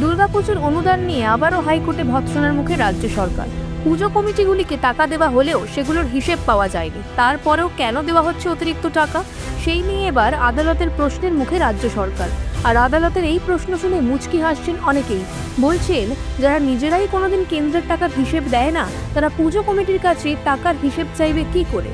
দুর্গাপুজোর অনুদান নিয়ে আবারও হাইকোর্টে ভৎসনার মুখে রাজ্য সরকার। পুজো কমিটিগুলিকে টাকা দেওয়া হলেও সেগুলোর হিসেব পাওয়া যায়নি। তারপরেও কেন দেওয়া হচ্ছে অতিরিক্ত টাকা? সেই নিয়ে এবার আদালতের প্রশ্নের মুখে রাজ্য সরকার। আর আদালতের এই প্রশ্ন শুনে মুচকি হাসছেন অনেকেই। বলছেন, যারা নিজেরাই কোনোদিন কেন্দ্রের টাকার হিসেব দেয় না, তারা পুজো কমিটির কাছে টাকার হিসেব চাইবে কি করে?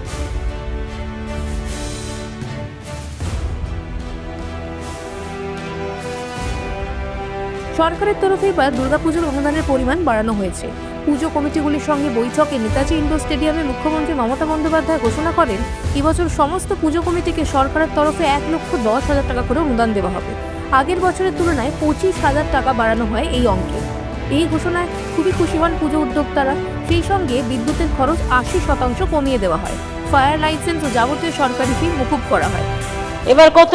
সরকারের তরফে এবার দুর্গাপুজোর অনুদানের পরিমাণ বাড়ানো হয়েছে। পুজো কমিটিগুলির সঙ্গে বৈঠকে নেতাজি ইন্ডোর স্টেডিয়ামে মুখ্যমন্ত্রী মমতা বন্দ্যোপাধ্যায় ঘোষণা করেন, এবছর সমস্ত পুজো কমিটিকে সরকারের তরফে এক লক্ষ দশ হাজার টাকা করে অনুদান দেওয়া হবে। আগের বছরের তুলনায় পঁচিশ হাজার টাকা বাড়ানো হয় এই অঙ্কে। এই ঘোষণায় খুবই খুশি হন পুজো উদ্যোক্তারা, সেই সঙ্গে বিদ্যুতের খরচ আশি শতাংশ কমিয়ে দেওয়া হয়। ফায়ার লাইসেন্স ও যাবতীয় সরকারি ফি মুকুব করা হয়। এবার কত?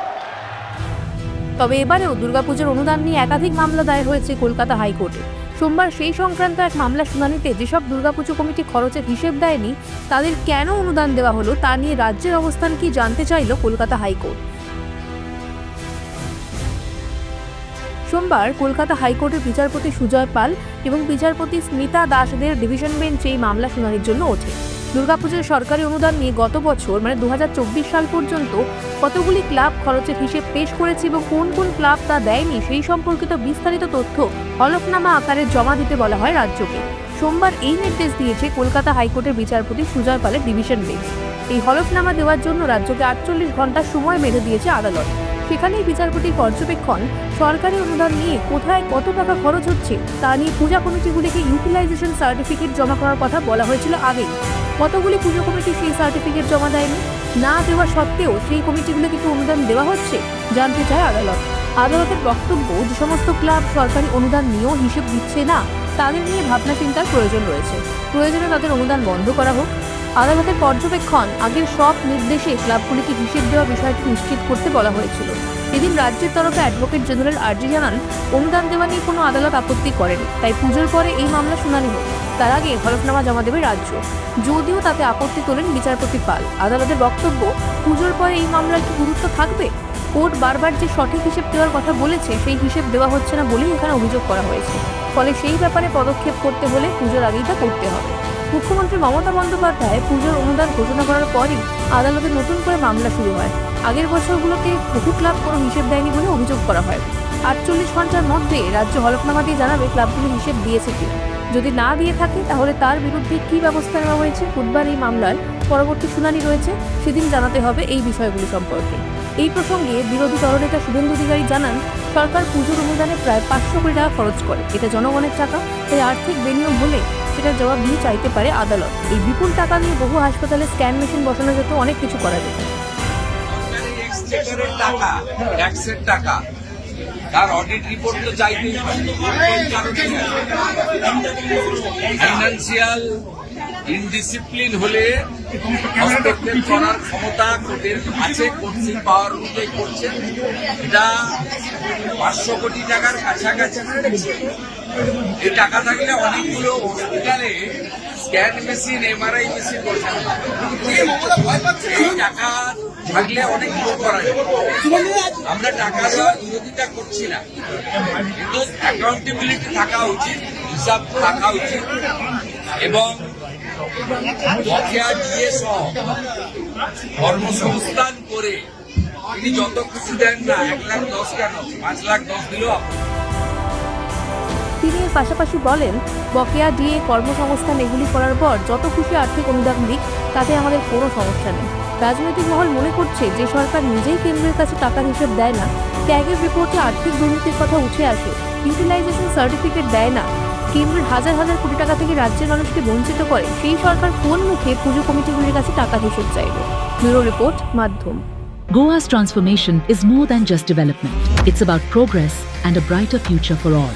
তবে এবারেও দুর্গাপুজোর অনুদান নিয়ে একাধিক মামলা দায়ের হয়েছে কলকাতা হাইকোর্টে। সোমবার সেই সংক্রান্ত এক মামলা শুনানিতে যেসব দুর্গাপুজো কমিটি খরচের হিসেব দেয়নি, তাদের কেন অনুদান দেওয়া হলো তা নিয়ে রাজ্যের অবস্থান কি জানতে চাইল কলকাতা হাইকোর্ট। সোমবার কলকাতা হাইকোর্টের বিচারপতি সুজয় পাল এবং বিচারপতি স্মিতা দাসদের ডিভিশন বেঞ্চে এই মামলা শুনানির জন্য ওঠে। দুর্গাপুজোর সরকারি অনুদান নিয়ে গত বছর মানে দু হাজার চব্বিশ সাল পর্যন্ত কতগুলি ক্লাব খরচের হিসেব পেশ করেছে এবং কোন কোন ক্লাব তা দেয়নি, সেই সম্পর্কিত বিস্তারিত তথ্য হলফনামা আকারে জমা দিতে বলা হয় রাজ্যকে। সোমবার এই নির্দেশ দিয়েছে কলকাতা হাইকোর্টের বিচারপতি সুজয় পালের ডিভিশন বেঞ্চ। এই হলফনামা দেওয়ার জন্য রাজ্যকে আটচল্লিশ ঘণ্টা সময় বেঁধে দিয়েছে আদালত। সেখানেই বিচারপতির পর্যবেক্ষণ, সরকারি অনুদান নিয়ে কোথায় কত টাকা খরচ হচ্ছে তা নিয়ে পূজা কমিটিগুলিকে ইউটিলাইজেশন সার্টিফিকেট জমা করার কথা বলা হয়েছিল আগেই। কতগুলি পুজো কমিটি সেই সার্টিফিকেট জমা দেয়নি? না দেওয়া সত্ত্বেও সেই কমিটিগুলোকে কি অনুদান দেওয়া হচ্ছে? জানতে চায় আদালত। আদালতের বক্তব্য, যে সমস্ত ক্লাব সরকারি অনুদান নিয়েও হিসেব দিচ্ছে না, তাদের নিয়ে ভাবনা চিন্তার প্রয়োজন রয়েছে। প্রয়োজনে তাদের অনুদান বন্ধ করা হোক। আদালতের পর্যবেক্ষণ, আগের সব নির্দেশে ক্লাবগুলিকে হিসেব দেওয়া বিষয়টি নিশ্চিত করতে বলা হয়েছিল। এদিন রাজ্যের তরফে অ্যাডভোকেট জেনারেল আর্জি জানান, অনুদান দেওয়া নিয়ে কোনো আদালত আপত্তি করেনি। তাই পুজোর পরে এই মামলা শুনানি হোক। তার আগে হলফনামা জমা দেবে রাজ্য। যদিও তাতে আপত্তি তোলেন বিচারপতি পাল। আদালতের বক্তব্য, পুজোর পরে এই মামলার কি গুরুত্ব থাকবে? কোর্ট বারবার যে সঠিক হিসেব দেওয়ার কথা বলেছে, সেই হিসেব দেওয়া হচ্ছে না বলেই এখানে অভিযোগ করা হয়েছে। ফলে সেই ব্যাপারে পদক্ষেপ করতে হলে পুজোর আগেই তা করতে হবে। মুখ্যমন্ত্রী মমতা বন্দ্যোপাধ্যায় পুজোর অনুদান ঘোষণা করার পরই আদালতে নতুন করে মামলা শুরু হয়। আগের বছরগুলোতে বহু ক্লাব কোনো হিসেব দেয়নি বলে অভিযোগ করা হয়। আটচল্লিশ ঘণ্টার মধ্যে রাজ্য হলফনামা দিয়ে জানাবে ক্লাবগুলি হিসেব দিয়েছে কি। যদি না দিয়ে থাকে, তাহলে তার বিরুদ্ধে কী ব্যবস্থা নেওয়া হয়েছে? বুধবার এই মামলার পরবর্তী শুনানি রয়েছে। সেদিন জানাতে হবে এই বিষয়গুলি সম্পর্কে। এই প্রসঙ্গে বিরোধী দলনেতা শুভেন্দু অধিকারী জানান, সরকার পুজোর অনুদানে প্রায় পাঁচশো কোটি টাকা খরচ করে। এটা জনগণের টাকা। তাই আর্থিক বেনিয়ম হলে সেটার জবাব দিয়ে চাইতে পারে আদালত। এই বিপুল টাকা নিয়ে বহু হাসপাতালে স্ক্যান মেশিন বসানো যেত, অনেক কিছু করা যেত। সরকারি টাকা ট্যাক্সের টাকা। তার অডিট রিপোর্ট তো চাইতেই ফাইন্যান্সিয়াল ইনডিসিপ্লিন হলে হস্তক্ষেপ করার ক্ষমতা কোর্টের আছে কোর্টসি পাওয়ার অনুযায়ী করছে। এটা পাঁচশো কোটি টাকার কাছাকাছি। এই টাকা থাকলে অনেকগুলো হসপিটালে স্ক্যান মেশিন এমআরআই মেশিন এই টাকা থাকলে অনেক লোক করা আমরা টাকা দেওয়ার বিরোধিতা করছি না। কিন্তু অ্যাকাউন্টেবিলিটি থাকা উচিত, হিসাব থাকা উচিত। এবং কর্মসংস্থান করে তিনি যত খুশি দেন না, এক লাখ দশ কেন? পাঁচ লাখ দশ দিলেও। তিনি এর পাশাপাশি বলেন, বকেয়া দিয়ে কর্মসংস্থান এগুলি করার পর যত খুশি আর্থিক অনুদান দিক, তাতে আমাদের কোনো সমস্যা নেই রাজনৈতিক মহল মনে করছে যে সরকার নিজেই কেন্দ্রের কাছে টাকার হিসেব দেয় না ট্যাগের রিপোর্টে আর্থিক দুর্নীতির কথা উঠে আসে ইউটিলাইজেশন সার্টিফিকেট দেয় না কেন্দ্রের হাজার হাজার কোটি টাকা থেকে রাজ্যের মানুষকে বঞ্চিত করে, সেই সরকার কোন মুখে পুজো কমিটিগুলির কাছে টাকার হিসেব চাইবে ব্যুরো রিপোর্ট, মাধ্যম Goa's transformation is more than just development. It's about progress and a brighter future for all.